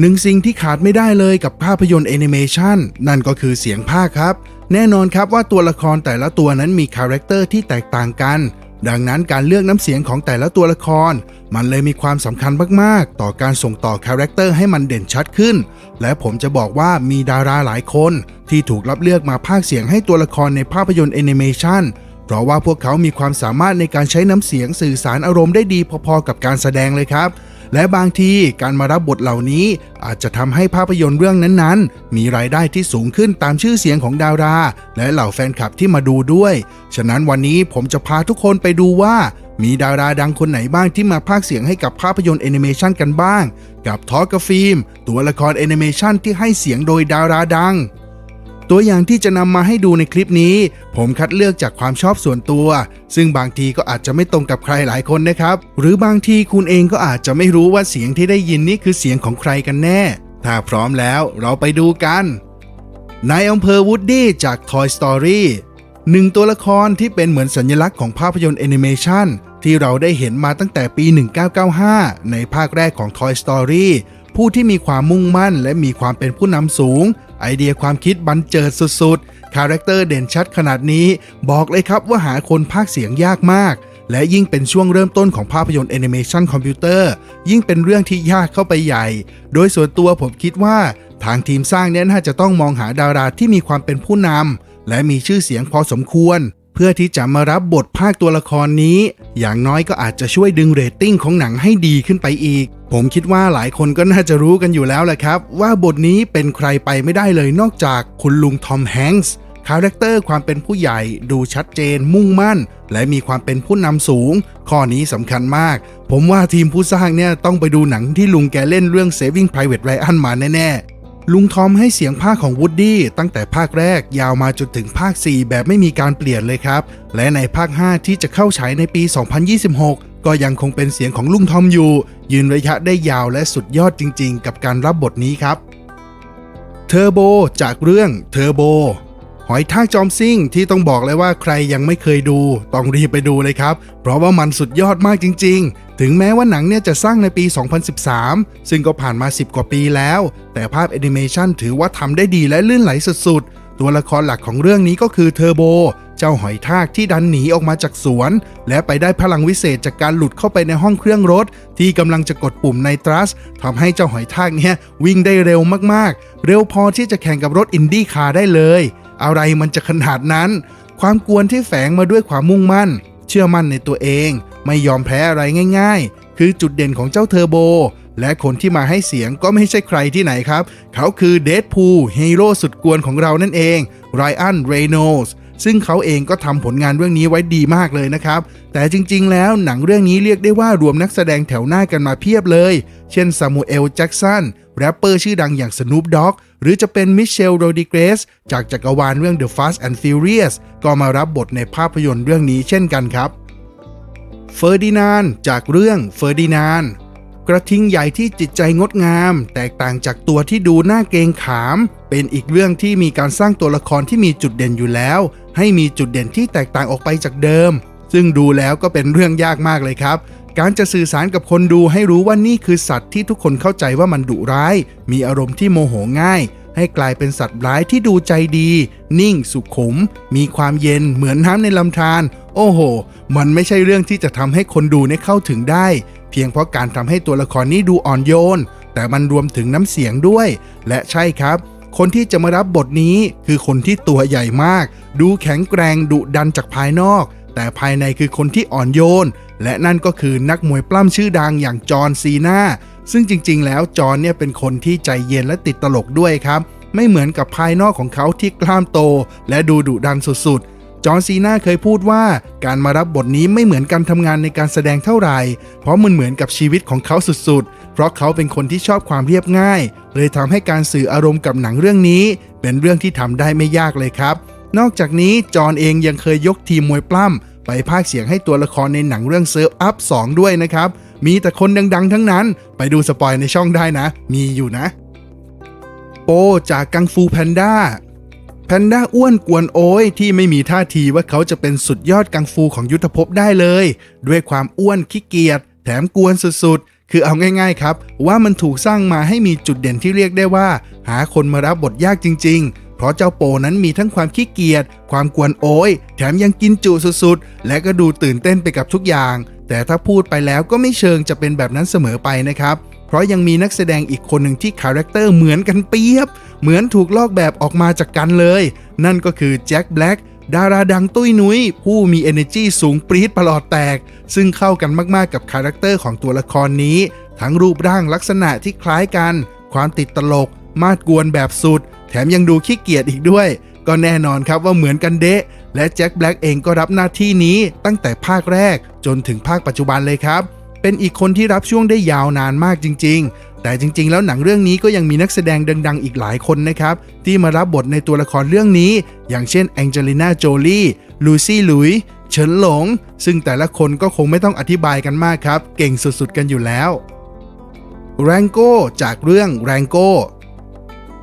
หนึ่งสิ่งที่ขาดไม่ได้เลยกับภาพยนตร์แอนิเมชันนั่นก็คือเสียงภาคครับ แน่นอนครับว่าตัวละครแต่ละตัวนั้นมีคาแรคเตอร์ที่แตกต่างกัน ดังนั้นการเลือกน้ำเสียงของแต่ละตัวละคร มันเลยมีความสำคัญมากๆ ต่อการส่งต่อคาแรคเตอร์ให้มันเด่นชัดขึ้น และผมจะบอกว่ามีดาราหลายคน ที่ถูกรับเลือกมาพากย์เสียงให้ตัวละครในภาพยนตร์แอนิเมชันเพราะว่าพวกเขามีความสามารถในการใช้น้ำเสียงสื่อสารอารมณ์ได้ดีพอๆกับการแสดงเลยครับ และบางทีการมารับบทเหล่านี้อาจจะทำให้ภาพยนตร์เรื่องนั้นๆ มีรายได้ที่สูงขึ้นตามชื่อเสียงของดารา และเหล่าแฟนคลับที่มาดูด้วย ฉะนั้นวันนี้ผมจะพาทุกคนไปดูว่า มีดาราดังคนไหนบ้างที่มาพากเสียงให้กับภาพยนตร์แอนิเมชันกันบ้าง กับทอกฟิล์มตัวละครแอนิเมชันที่ให้เสียงโดยดาราดัง ตัวอย่างที่จะนำมาให้ดูในคลิปนี้ ผมคัดเลือกจากความชอบส่วนตัว ซึ่งบางทีก็อาจจะไม่ตรงกับใครหลายคนนะครับ หรือบางทีคุณเองก็อาจจะไม่รู้ว่าเสียงที่ได้ยินนี่คือเสียงของใครกันแน่ ถ้าพร้อมแล้วเราไปดูกันนายอำเภอวูดดี้จาก Toy Story หนึ่งตัวละครที่เป็นเหมือนสัญลักษณ์ของภาพยนตร์แอนิเมชันที่เราได้เห็นมาตั้งแต่ปี 1995 ในภาคแรกของ Toy Story ผู้ที่มีความมุ่งมั่น และมีความเป็นผู้นำสูง ไอเดียความคิดบันเจิดสุดๆ คาแรคเตอร์เด่นชัดขนาดนี้ บอกเลยครับว่าหาคนพากย์เสียงยากมาก และยิ่งเป็นช่วงเริ่มต้นของภาพยนตร์แอนิเมชันคอมพิวเตอร์ ยิ่งเป็นเรื่องที่ยากเข้าไปใหญ่ โดยส่วนตัวผมคิดว่า ทางทีมสร้างเนี่ยน่าจะต้องมองหาดาราที่มีความเป็นผู้นำและมีชื่อเสียงพอสมควร พื่อที่จะมารับบทภาคตัวละครนี้ อย่างน้อยก็อาจจะช่วยดึงเรตติ้งของหนังให้ดีขึ้นไปอีก ผมคิดว่าหลายคนก็น่าจะรู้กันอยู่แล้วแหละครับ ว่าบทนี้เป็นใครไปไม่ได้เลยนอกจากคุณลุงทอมแฮงส์คาแรคเตอร์ความเป็นผู้ใหญ่ดูชัดเจนมุ่งมั่น และมีความเป็นผู้นำสูง ข้อนี้สำคัญมาก ผมว่าทีมผู้สร้างเนี่ยต้องไปดูหนังที่ลุงแกเล่นเรื่อง Saving Private Ryan มาแน่ๆ ลุงทอมให้เสียงภาคของวูดดี้ตั้งแต่ภาคแรกยาวมาจนถึงภาค 4 แบบไม่มีการเปลี่ยนเลยครับ และในภาค 5 ที่จะเข้าฉายในปี 2026 ก็ยังคงเป็นเสียงของลุงทอมอยู่ ยืนระยะได้ยาวและสุดยอดจริง ๆ กับการรับบทนี้ครับเทอร์โบจากเรื่องเทอร์โบหอยทากจอมซิ่งที่ต้องบอกเลยว่าใครยังไม่เคยดู ต้องรีบไปดูเลยครับ เพราะว่ามันสุดยอดมากจริง ๆ ถึงแม้ว่าหนังเนี่ยจะสร้างในปี 2013 ซึ่งก็ผ่านมา 10 กว่าปีแล้ว แต่ภาพแอนิเมชันถือว่าทำได้ดีและลื่นไหลสุดๆ ตัวละครหลักของเรื่องนี้ก็คือเทอร์โบ เจ้าหอยทากที่ดันหนีออกมาจากสวน และไปได้พลังวิเศษจากการหลุดเข้าไปในห้องเครื่องรถ ที่กำลังจะกดปุ่มไนตรัสทำให้เจ้าหอยทากเนี่ยวิ่งได้เร็วมากๆ เร็วพอที่จะแข่งกับรถอินดี้คาร์ได้เลย อะไรมันจะขนาดนั้น ความกวนที่แฝงมาด้วยความมุ่งมั่น เชื่อมั่นในตัวเอง ไม่ยอมแพ้อะไรง่ายๆ คือจุดเด่นของเจ้าเทอร์โบ และคนที่มาให้เสียงก็ไม่ใช่ใครที่ไหนครับ เขาคือเด p พูฮีโร่สุดกวนของเรานั่นเองไรอันเรโนสซึ่งเขาเองก็ทำผลงานเรื่องนี้ไว้ดีมากเลยนะครับ แต่จริงๆ แล้วหนังเรื่องนี้เรียกได้ว่ารวมนักแสดงแถวหน้ากันมาเพียบเลย เช่นซามูเอลแจ็กสันแรปเปอร์ชื่อดังอย่าง Snoop Dogg หรือจะเป็นมิเชลโรดิเกรสจากจักรวาลเรื่อง The Fast and Furious ก็มารับบทในภาพยนตร์เรื่องนี้เช่นกันครับ เฟอร์ดินานจากเรื่องเฟอร์ดินานกระทิงใหญ่ที่จิตใจงดงาม แตกต่างจากตัวที่ดูน่าเกงขาม เป็นอีกเรื่องที่มีการสร้างตัวละครที่มีจุดเด่นอยู่แล้ว ให้มีจุดเด่นที่แตกต่างออกไปจากเดิม ซึ่งดูแล้วก็เป็นเรื่องยากมากเลยครับ การจะสื่อสารกับคนดูให้รู้ว่านี่คือสัตว์ที่ทุกคนเข้าใจว่ามันดุร้าย มีอารมณ์ที่โมโหง่าย ให้กลายเป็นสัตว์ร้ายที่ดูใจดี นิ่งสุขุม มีความเย็นเหมือนน้ำในลำธาร โอ้โห มันไม่ใช่เรื่องที่จะทำให้คนดูเนี่ยเข้าถึงได้ เพียงเพราะการทำให้ตัวละครนี้ดูอ่อนโยน แต่มันรวมถึงน้ำเสียงด้วย และใช่ครับ คนที่จะมารับบทนี้คือคนที่ตัวใหญ่มาก ดูแข็งแกร่งดุดันจากภายนอก แต่ภายในคือคนที่อ่อนโยน และนั่นก็คือนักมวยปล้ำชื่อดังอย่างจอห์นซีนาซึ่งจริง ๆ แล้วจอห์นเนี่ยเป็นคนที่ใจเย็นและติดตลกด้วยครับ ไม่เหมือนกับภายนอกของเขาที่กล้ามโต และดูดุดันสุดๆ จอห์นซีนาเคยพูดว่าการมารับบทนี้ไม่เหมือนการทำงานในการแสดงเท่าไหร่ เพราะมันเหมือนกับชีวิตของเขาสุดๆ เพราะเขาเป็นคนที่ชอบความเรียบง่าย เลยทำให้การสื่ออารมณ์กับหนังเรื่องนี้ เป็นเรื่องที่ทำได้ไม่ยากเลยครับ นอกจากนี้จอห์นเองยังเคยยกทีมมวยปล้ำไปพากเสียงให้ตัวละครในหนังเรื่องเซิร์ฟอัพ2ด้วยนะครับ มีแต่คนดังๆ ทั้งนั้น ไปดูสปอยในช่องได้นะ มีอยู่นะ โปจากกังฟูแพนด้า แพนด้าอ้วนกวนโอ้ยที่ไม่มีท่าทีว่าเขาจะเป็นสุดยอดกังฟูของยุทธภพได้เลย ด้วยความอ้วนขี้เกียจแถมกวนสุดๆ คือเอาง่ายๆครับ ว่ามันถูกสร้างมาให้มีจุดเด่นที่เรียกได้ว่า หาคนมารับบทยากจริง ๆ เพราะเจ้าโปนั้นมีทั้งความขี้เกียจความกวนโอยแถมยังกินจุสุดๆ และก็ดูตื่นเต้นไปกับทุกอย่าง แต่ถ้าพูดไปแล้วก็ไม่เชิงจะเป็นแบบนั้นเสมอไปนะครับเพราะยังมีนักแสดงอีกคนหนึ่งที่คาแรคเตอร์เหมือนกันเปียบ เหมือนถูกลอกแบบออกมาจากกันเลย นั่นก็คือแจ็คแบล็กดาราดังตุ้ยนุ้ย ผู้มี energy สูงปรี๊ดประหลอดแตก ซึ่งเข้ากันมากๆกับคาแรคเตอร์ของตัวละครนี้ ทั้งรูปร่างลักษณะที่คล้ายกัน ความติดตลก มาดกวนแบบสุด แถมยังดูขี้เกียจอีกด้วย ก็แน่นอนครับว่าเหมือนกันเดะและแจ็คแบล็กเองก็รับหน้าที่นี้ตั้งแต่ภาคแรกจนถึงภาคปัจจุบันเลยครับเป็นอีกคนที่รับช่วงได้ยาวนานมากจริงๆ แต่จริงๆ แล้วหนังเรื่องนี้ก็ยังมีนักแสดงดัง ๆ อีกหลายคนนะครับ ที่มารับบทในตัวละครเรื่องนี้ อย่างเช่นแองเจลิน่าโจลีลูซี่หลุยเฉินหลง ซึ่งแต่ละคนก็คงไม่ต้องอธิบายกันมากครับ เก่งสุดๆ กันอยู่แล้วแรงโก้จากเรื่องแรงโก้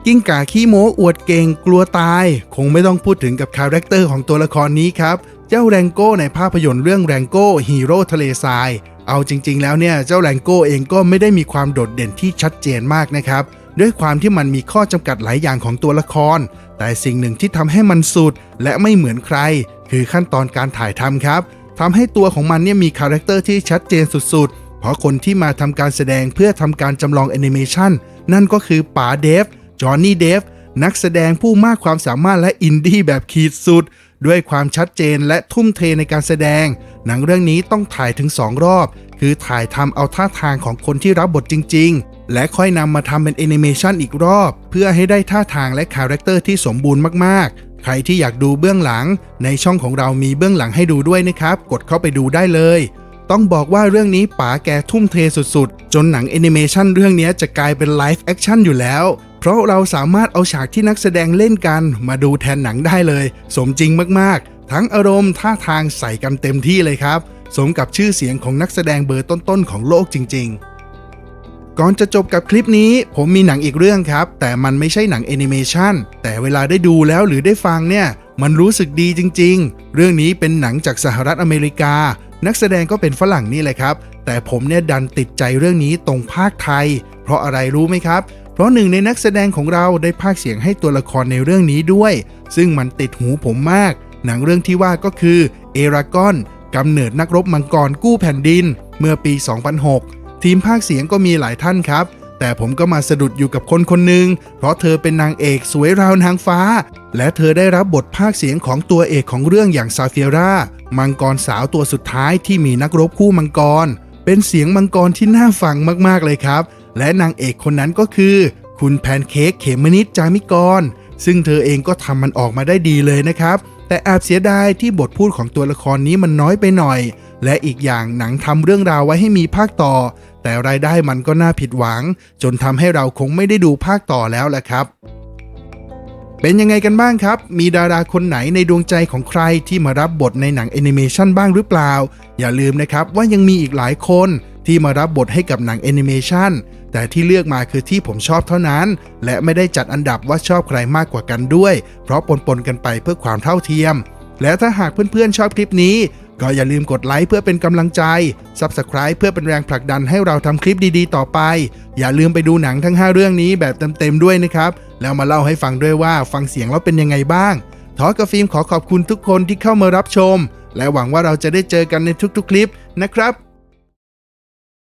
กิ้งก่าขี้โม้อวดเก่งกลัวตาย คงไม่ต้องพูดถึงกับคาแรคเตอร์ของตัวละครนี้ครับ เจ้าแรงโก้ในภาพยนตร์เรื่องแรงโก้ฮีโร่ทะเลทราย เอาจริง ๆ แล้วเนี่ยเจ้าแรงโก้เองก็ไม่ได้มีความโดดเด่นที่ชัดเจนมากนะครับ ด้วยความที่มันมีข้อจำกัดหลายอย่างของตัวละคร แต่สิ่งหนึ่งที่ทำให้มันสุดและไม่เหมือนใคร คือขั้นตอนการถ่ายทำครับทำให้ตัวของมันเนี่ยมีคาแรคเตอร์ที่ชัดเจนสุดๆ เพราะคนที่มาทำการแสดงเพื่อทำการจำลองแอนิเมชันนั่นก็คือป๋าเดฟ จอห์นนี่เดฟ นักแสดงผู้มากความสามารถและอินดี้แบบขีดสุด ด้วยความชัดเจนและทุ่มเทในการแสดง หนังเรื่องนี้ต้องถ่ายถึง 2 รอบ คือถ่ายทำเอาท่าทางของคนที่รับบทจริง ๆ และค่อยนำมาทำเป็นแอนิเมชันอีกรอบ เพื่อให้ได้ท่าทางและคาแรคเตอร์ที่สมบูรณ์มากๆ ใครที่อยากดูเบื้องหลัง ในช่องของเรามีเบื้องหลังให้ดูด้วยนะครับ กดเข้าไปดูได้เลย ต้องบอกว่าเรื่องนี้ป๋าแกทุ่มเทสุดๆ จนหนังแอนิเมชันเรื่องนี้จะกลายเป็นไลฟ์แอคชั่นอยู่แล้ว เพราะเราสามารถเอาฉากที่นักแสดงเล่นกัน มาดูแทนหนังได้เลย สมจริงมากๆ ทั้งอารมณ์ท่าทางใส่กันเต็มที่เลยครับ สมกับชื่อเสียงของนักแสดงเบอร์ต้นๆของโลกจริง ๆก่อนจะจบกับคลิปนี้ ผมมีหนังอีกเรื่องครับ แต่มันไม่ใช่หนังแอนิเมชันแต่เวลาได้ดูแล้วหรือได้ฟังเนี่ย มันรู้สึกดีจริง ๆ เรื่องนี้เป็นหนังจากสหรัฐอเมริกา นักแสดงก็เป็นฝรั่งนี่แหละครับ แต่ผมเนี่ยดันติดใจเรื่องนี้ตรงภาคไทย เพราะอะไรรู้ไหมครับ เพราะหนึ่งในนักแสดงของเราได้พากเสียงให้ตัวละครในเรื่องนี้ด้วย ซึ่งมันติดหูผมมาก หนังเรื่องที่ว่าก็คือเอรากอนกำเนิดนักรบมังกรกู้แผ่นดิน เมื่อปี 2006 ทีมภาคเสียงก็มีหลายท่านครับ แต่ผมก็มาสะดุดอยู่กับคนคนหนึ่งเพราะเธอเป็นนางเอกสวยราวนางฟ้า และเธอได้รับบทภาคเสียงของตัวเอกของเรื่องอย่างซาเฟียรามังกรสาวตัวสุดท้ายที่มีนักรบคู่มังกร เป็นเสียงมังกรที่น่าฟังมากๆเลยครับ และนางเอกคนนั้นก็คือ คุณแพนเค้กเขมนิดจามิกร ซึ่งเธอเองก็ทำมันออกมาได้ดีเลยนะครับ แต่แอบเสียดายที่บทพูดของตัวละครนี้มันน้อยไปหน่อย และอีกอย่างหนังทำเรื่องราวไว้ให้มีภาคต่อ แต่รายได้มันก็น่าผิดหวัง จนทำให้เราคงไม่ได้ดูภาคต่อแล้วแหละครับเป็นยังไงกันบ้างครับ มีดาราคนไหนในดวงใจของใครที่มารับบทในหนังแอนิเมชันบ้างหรือเปล่า อย่าลืมนะครับว่ายังมีอีกหลายคน ที่มารับบทให้กับหนังแอนิเมชันแต่ที่เลือกมาคือที่ผมชอบเท่านั้น และไม่ได้จัดอันดับว่าชอบใครมากกว่ากันด้วย เพราะปนๆกันไปเพื่อความเท่าเทียม และถ้าหากเพื่อนๆชอบคลิปนี้ ก็อย่าลืมกดไลค์เพื่อเป็นกำลังใจ Subscribe เพื่อเป็นแรงผลักดันให้เราทำคลิปดีๆ ต่อไป อย่าลืมไปดูหนังทั้ง 5 เรื่องนี้แบบเต็มๆด้วยนะครับ แล้วมาเล่าให้ฟังด้วยว่าฟังเสียงแล้วเป็นยังไงบ้างทอกับฟิล์มขอขอบคุณทุกคนที่เข้ามารับชม และหวังว่าเราจะได้เจอกันในทุกๆ คลิปนะครับ